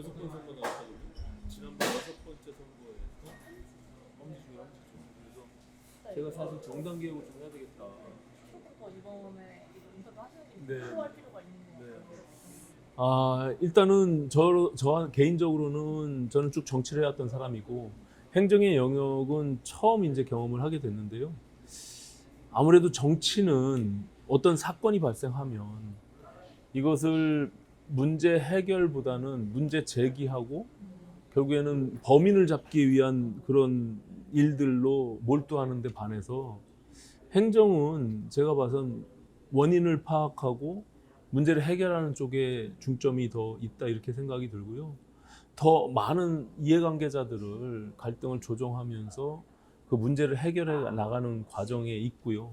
여섯 번 선거 나왔다고 지난번 여섯 번째 선거에서 엄지중에 엄지중 그래서 제가 사실 정당 개혁을 좀 해야 되겠다. 조금 이번에 인터뷰 하셔야겠어요. 네. 필요할 필요가 있는 것 네. 같아요. 아 일단은 저, 저 개인적으로는 저는 쭉 정치를 해왔던 사람이고 행정의 영역은 처음 이제 경험을 하게 됐는데요. 아무래도 정치는 어떤 사건이 발생하면 이것을 문제 해결보다는 문제 제기하고 결국에는 범인을 잡기 위한 그런 일들로 몰두하는 데 반해서 행정은 제가 봐선 원인을 파악하고 문제를 해결하는 쪽에 중점이 더 있다 이렇게 생각이 들고요. 더 많은 이해관계자들을 갈등을 조정하면서 그 문제를 해결해 나가는 과정에 있고요.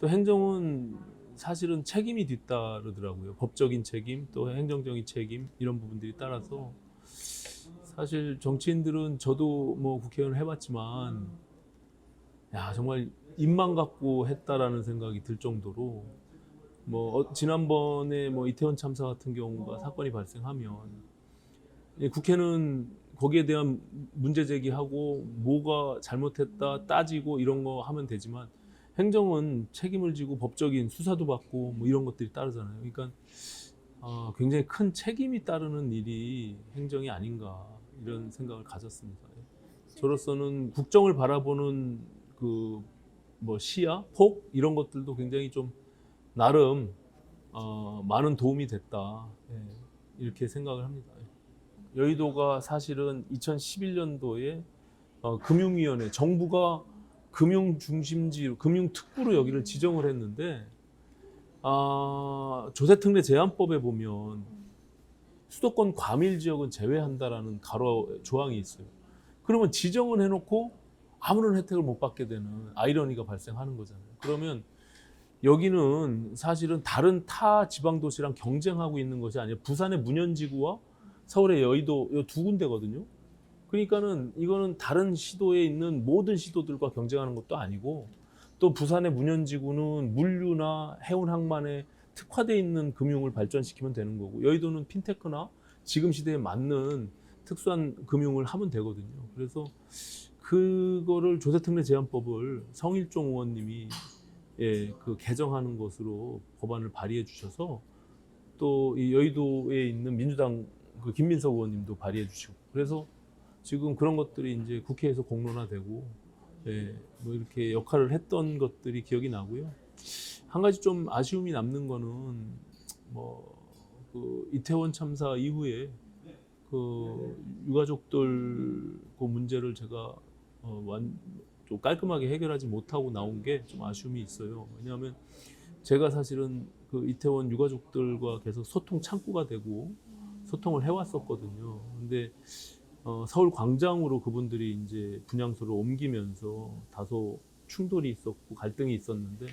또 행정은 사실은 책임이 뒤따르더라고요. 법적인 책임, 또 행정적인 책임 이런 부분들이 따라서 사실 정치인들은 저도 뭐 국회의원 해봤지만 야 정말 입만 갖고 했다라는 생각이 들 정도로 뭐 어, 지난번에 뭐 이태원 참사 같은 경우가 사건이 발생하면 이 국회는 거기에 대한 문제 제기하고 뭐가 잘못했다 따지고 이런 거 하면 되지만 행정은 책임을 지고 법적인 수사도 받고 뭐 이런 것들이 따르잖아요. 그러니까 어, 굉장히 큰 책임이 따르는 일이 행정이 아닌가 이런 생각을 가졌습니다. 저로서는 국정을 바라보는 그 뭐 시야, 폭 이런 것들도 굉장히 좀 나름 어, 많은 도움이 됐다 예, 이렇게 생각을 합니다. 여의도가 사실은 2011년도에 어, 금융위원회 정부가 금융 중심지로 금융 특구로 여기를 지정을 했는데 아, 조세특례 제한법에 보면 수도권 과밀 지역은 제외한다라는 가로 조항이 있어요. 그러면 지정은 해놓고 아무런 혜택을 못 받게 되는 아이러니가 발생하는 거잖아요. 그러면 여기는 사실은 다른 타 지방 도시랑 경쟁하고 있는 것이 아니라 부산의 문현지구와 서울의 여의도 이 두 군데거든요. 그러니까는 이거는 다른 시도에 있는 모든 시도들과 경쟁하는 것도 아니고 또 부산의 문현지구는 물류나 해운 항만에 특화되어 있는 금융을 발전시키면 되는 거고 여의도는 핀테크나 지금 시대에 맞는 특수한 금융을 하면 되거든요. 그래서 그거를 조세특례 제한법을 성일종 의원님이 예, 그 개정하는 것으로 법안을 발의해 주셔서 또 이 여의도에 있는 민주당 그 김민석 의원님도 발의해 주시고 그래서 지금 그런 것들이 이제 국회에서 공론화되고 예, 뭐 이렇게 역할을 했던 것들이 기억이 나고요. 한 가지 좀 아쉬움이 남는 거는 뭐 그 이태원 참사 이후에 그 유가족들 그 문제를 제가 어, 완, 좀 깔끔하게 해결하지 못하고 나온 게 좀 아쉬움이 있어요. 왜냐하면 제가 사실은 그 이태원 유가족들과 계속 소통 창구가 되고 소통을 해왔었거든요. 근데 어, 서울 광장으로 그분들이 이제 분향소를 옮기면서 다소 충돌이 있었고 갈등이 있었는데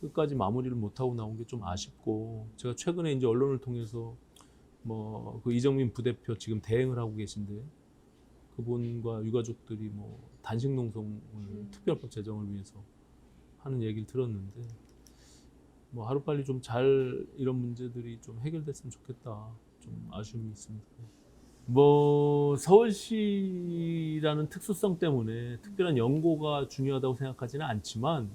끝까지 마무리를 못하고 나온 게 좀 아쉽고 제가 최근에 이제 언론을 통해서 뭐 그 이정민 부대표 지금 대행을 하고 계신데 그분과 유가족들이 뭐 단식 농성을 특별법 제정을 위해서 하는 얘기를 들었는데 뭐 하루빨리 좀 잘 이런 문제들이 좀 해결됐으면 좋겠다 좀 아쉬움이 있습니다. 뭐 서울시라는 특수성 때문에 특별한 연고가 중요하다고 생각하지는 않지만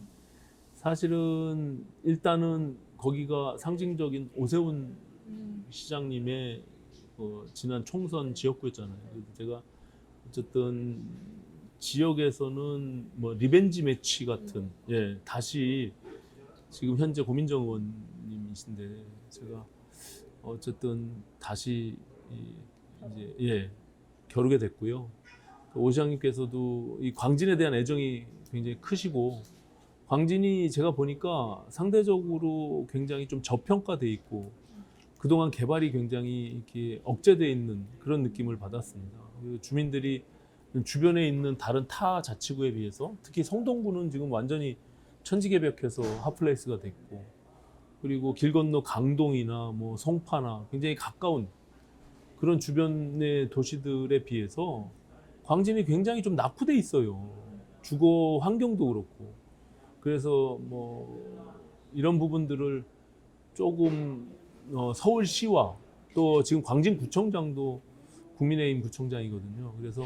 사실은 일단은 거기가 상징적인 오세훈 음. 시장님의 그 지난 총선 지역구였잖아요. 그래서 제가 어쨌든 지역에서는 뭐 리벤지 매치 같은 예 다시 지금 현재 고민정 의원님이신데 제가 어쨌든 다시 이 이제 예 겨루게 됐고요. 그오 시장님께서도 이 광진에 대한 애정이 굉장히 크시고 광진이 제가 보니까 상대적으로 굉장히 좀 저평가돼 있고 그동안 개발이 굉장히 이렇게 억제돼 있는 그런 느낌을 받았습니다. 주민들이 주변에 있는 다른 타 자치구에 비해서 특히 성동구는 지금 완전히 천지개벽해서 핫플레이스가 됐고 그리고 길 건너 강동이나 뭐 송파나 굉장히 가까운 그런 주변의 도시들에 비해서 광진이 굉장히 좀 낙후돼 있어요. 주거 환경도 그렇고 그래서 뭐 이런 부분들을 조금 어, 서울시와 또 지금 광진구청장도 국민의힘 구청장이거든요. 그래서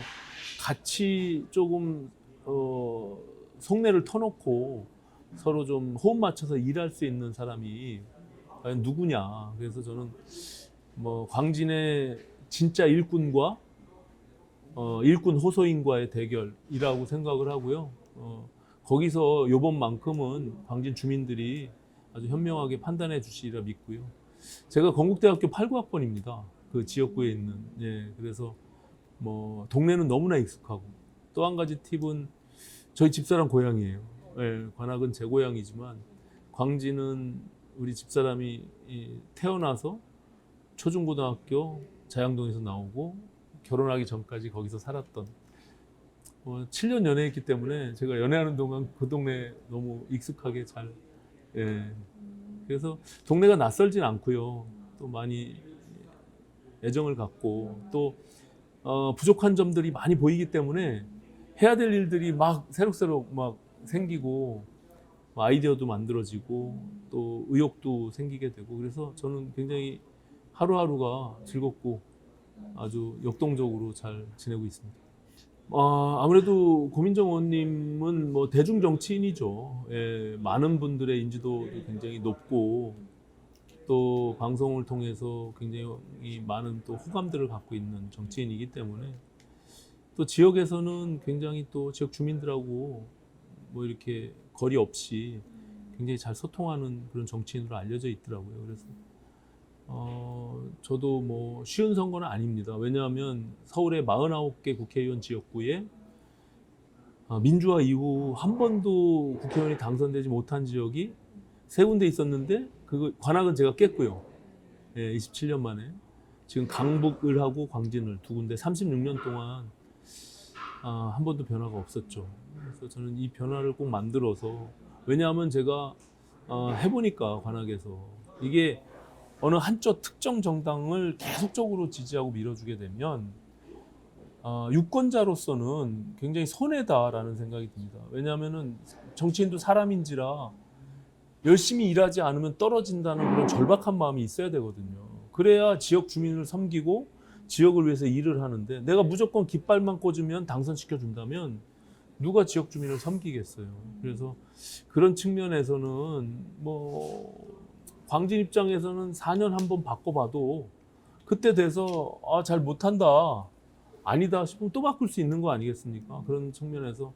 같이 조금 어, 속내를 터놓고 서로 좀 호흡 맞춰서 일할 수 있는 사람이 과연 누구냐. 그래서 저는 뭐 광진의 진짜 일꾼과 어, 일꾼 호소인과의 대결이라고 생각을 하고요. 어, 거기서 요번만큼은 광진 주민들이 아주 현명하게 판단해 주시리라 믿고요. 제가 건국대학교 89학번입니다. 그 지역구에 있는. 예, 그래서 뭐 동네는 너무나 익숙하고 또 한 가지 팁은 저희 집사람 고향이에요. 예, 관악은 제 고향이지만 광진은 우리 집사람이 이 태어나서 초중고등학교 자양동에서 나오고 결혼하기 전까지 거기서 살았던 뭐 7년 연애했기 때문에 제가 연애하는 동안 그 동네 너무 익숙하게 잘 예. 그래서 동네가 낯설진 않고요. 또 많이 애정을 갖고 또 어, 부족한 점들이 많이 보이기 때문에 해야 될 일들이 막 새록새록 막 생기고 뭐 아이디어도 만들어지고 또 의욕도 생기게 되고 그래서 저는 굉장히 하루하루가 즐겁고 아주 역동적으로 잘 지내고 있습니다. 아, 아무래도 고민정 의원님은 뭐 대중 정치인이죠. 예, 많은 분들의 인지도도 굉장히 높고 또 방송을 통해서 굉장히 많은 또 호감들을 갖고 있는 정치인이기 때문에 또 지역에서는 굉장히 또 지역 주민들하고 뭐 이렇게 거리 없이 굉장히 잘 소통하는 그런 정치인으로 알려져 있더라고요. 그래서 어, 저도 뭐 쉬운 선거는 아닙니다. 왜냐하면 서울의 49개 국회의원 지역구에 아, 민주화 이후 한 번도 국회의원이 당선되지 못한 지역이 세 군데 있었는데 그 관악은 제가 깼고요. 예, 27년 만에 지금 강북 을 하고 광진을 두 군데 36년 동안 아, 한 번도 변화가 없었죠. 그래서 저는 이 변화를 꼭 만들어서 왜냐하면 제가 어, 해보니까 관악에서 이게 어느 한쪽 특정 정당을 계속적으로 지지하고 밀어주게 되면 어, 유권자로서는 굉장히 손해다라는 생각이 듭니다. 왜냐하면은 정치인도 사람인지라 열심히 일하지 않으면 떨어진다는 그런 절박한 마음이 있어야 되거든요. 그래야 지역 주민을 섬기고 지역을 위해서 일을 하는데 내가 무조건 깃발만 꽂으면 당선시켜 준다면 누가 지역 주민을 섬기겠어요. 그래서 그런 측면에서는 뭐 광진 입장에서는 4년 한 번 바꿔봐도 그때 돼서 아, 잘 못한다 아니다 싶으면 또 바꿀 수 있는 거 아니겠습니까? 그런 측면에서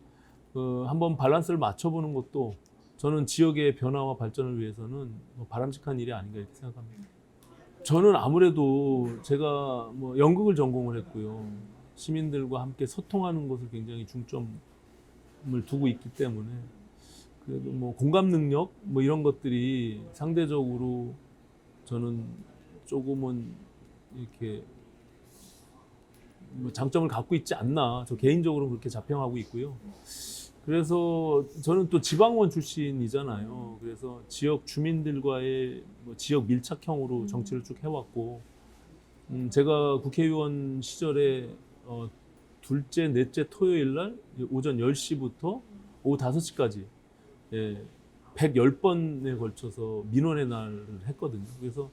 그 한번 밸런스를 맞춰보는 것도 저는 지역의 변화와 발전을 위해서는 뭐 바람직한 일이 아닌가 이렇게 생각합니다. 저는 아무래도 제가 뭐 연극을 전공을 했고요. 시민들과 함께 소통하는 것을 굉장히 중점을 두고 있기 때문에 그래도 뭐 공감 능력 뭐 이런 것들이 상대적으로 저는 조금은 이렇게 뭐 장점을 갖고 있지 않나 저 개인적으로 그렇게 자평하고 있고요. 그래서 저는 또 지방원 출신이잖아요. 그래서 지역 주민들과의 뭐 지역 밀착형으로 정치를 쭉 해왔고, 음, 제가 국회의원 시절에 어, 둘째, 넷째 토요일 날 오전 10시부터 오후 5시까지 예, 110번에 걸쳐서 민원의 날을 했거든요. 그래서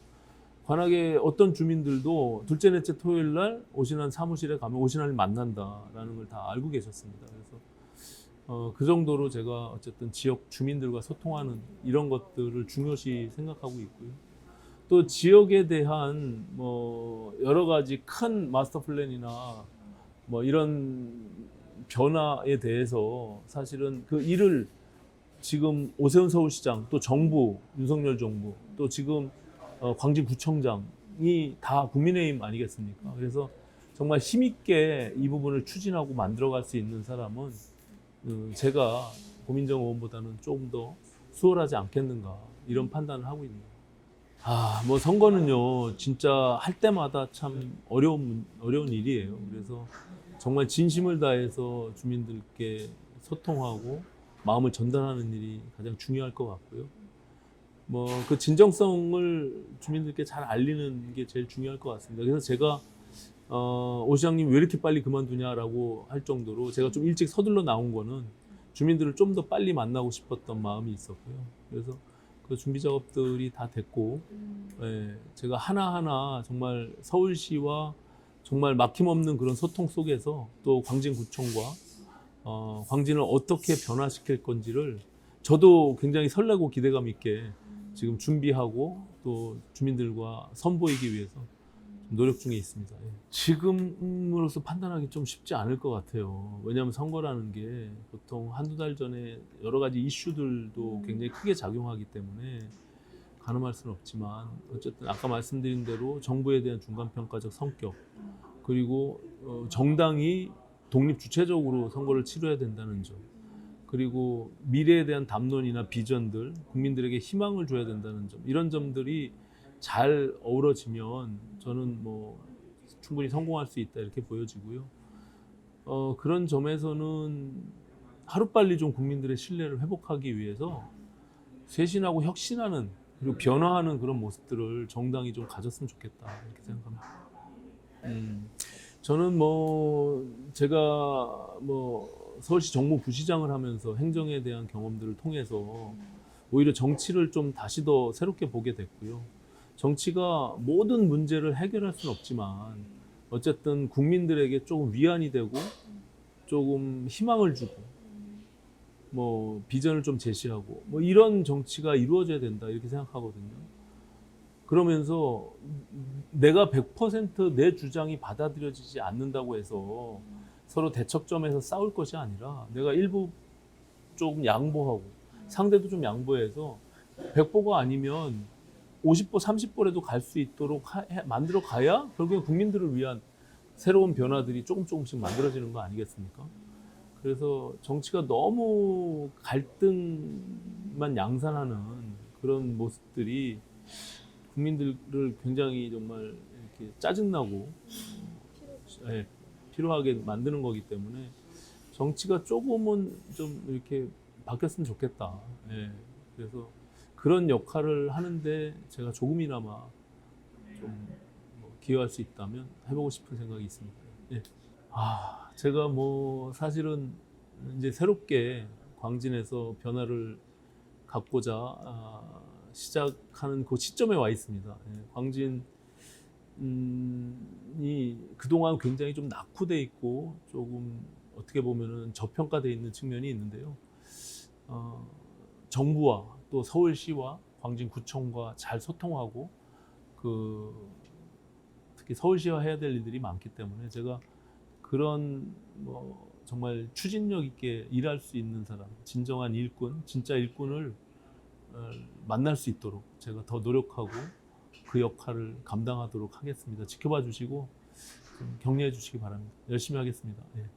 관악의 어떤 주민들도 둘째, 넷째 토요일 날 오신한 사무실에 가면 오신한을 만난다라는 걸 다 알고 계셨습니다. 그래서 어, 그 정도로 제가 어쨌든 지역 주민들과 소통하는 이런 것들을 중요시 생각하고 있고요. 또 지역에 대한 뭐 여러 가지 큰 마스터 플랜이나 뭐 이런 변화에 대해서 사실은 그 일을 지금 오세훈 서울시장 또 정부 윤석열 정부 또 지금 어, 광진구청장이 다 국민의힘 아니겠습니까? 그래서 정말 힘 있게 이 부분을 추진하고 만들어갈 수 있는 사람은 어, 제가 고민정 의원보다는 조금 더 수월하지 않겠는가 이런 판단을 하고 있네요. 아, 뭐 선거는요 진짜 할 때마다 참 어려운 문- 어려운 일이에요. 그래서 정말 진심을 다해서 주민들께 소통하고 마음을 전달하는 일이 가장 중요할 것 같고요. 뭐 그 진정성을 주민들께 잘 알리는 게 제일 중요할 것 같습니다. 그래서 제가 어, 오 시장님 왜 이렇게 빨리 그만두냐라고 할 정도로 제가 좀 일찍 서둘러 나온 거는 주민들을 좀 더 빨리 만나고 싶었던 마음이 있었고요. 그래서 그 준비 작업들이 다 됐고 예, 제가 하나하나 정말 서울시와 정말 막힘없는 그런 소통 속에서 또 광진구청과 어, 광진을 어떻게 변화시킬 건지를 저도 굉장히 설레고 기대감 있게 지금 준비하고 또 주민들과 선보이기 위해서 좀 노력 중에 있습니다. 예. 지금으로서 판단하기 좀 쉽지 않을 것 같아요. 왜냐하면 선거라는 게 보통 한두 달 전에 여러 가지 이슈들도 굉장히 크게 작용하기 때문에 가늠할 수는 없지만 어쨌든 아까 말씀드린 대로 정부에 대한 중간평가적 성격 그리고 어, 정당이 독립 주체적으로 선거를 치러야 된다는 점 그리고 미래에 대한 담론이나 비전들 국민들에게 희망을 줘야 된다는 점 이런 점들이 잘 어우러지면 저는 뭐 충분히 성공할 수 있다 이렇게 보여지고요. 어, 그런 점에서는 하루빨리 좀 국민들의 신뢰를 회복하기 위해서 쇄신하고 혁신하는 그리고 변화하는 그런 모습들을 정당이 좀 가졌으면 좋겠다 이렇게 생각합니다. 음, 저는 뭐 제가 뭐 서울시 정무부시장을 하면서 행정에 대한 경험들을 통해서 오히려 정치를 좀 다시 더 새롭게 보게 됐고요. 정치가 모든 문제를 해결할 수는 없지만 어쨌든 국민들에게 조금 위안이 되고 조금 희망을 주고 뭐 비전을 좀 제시하고 뭐 이런 정치가 이루어져야 된다 이렇게 생각하거든요. 그러면서 내가 100%내 주장이 받아들여지지 않는다고 해서 서로 대척점에서 싸울 것이 아니라 내가 일부 조금 양보하고 상대도 좀 양보해서 100보가 아니면 50보, 30보라도 갈 수 있도록 하- 해- 만들어 가야 결국엔 국민들을 위한 새로운 변화들이 조금 조금씩 만들어지는 거 아니겠습니까? 그래서 정치가 너무 갈등만 양산하는 그런 모습들이 국민들을 굉장히 정말 이렇게 짜증나고 예, 필요하게 만드는 거기 때문에 정치가 조금은 좀 이렇게 바뀌었으면 좋겠다. 예, 그래서 그런 역할을 하는데 제가 조금이나마 좀뭐 기여할 수 있다면 해보고 싶은 생각이 있습니다. 예. 아, 제가 뭐 사실은 이제 새롭게 광진에서 변화를 갖고자 아, 시작하는 그 시점에 와 있습니다. 예, 광진 음, 그동안 굉장히 좀 낙후돼 있고 조금 어떻게 보면은 저평가돼 있는 측면이 있는데요. 어, 정부와 또 서울시와 광진구청과 잘 소통하고 그 특히 서울시와 해야 될 일들이 많기 때문에 제가 그런 뭐 정말 추진력 있게 일할 수 있는 사람, 진정한 일꾼, 진짜 일꾼을 어, 만날 수 있도록 제가 더 노력하고 그 역할을 감당하도록 하겠습니다. 지켜봐 주시고 좀 격려해 주시기 바랍니다. 열심히 하겠습니다. 예.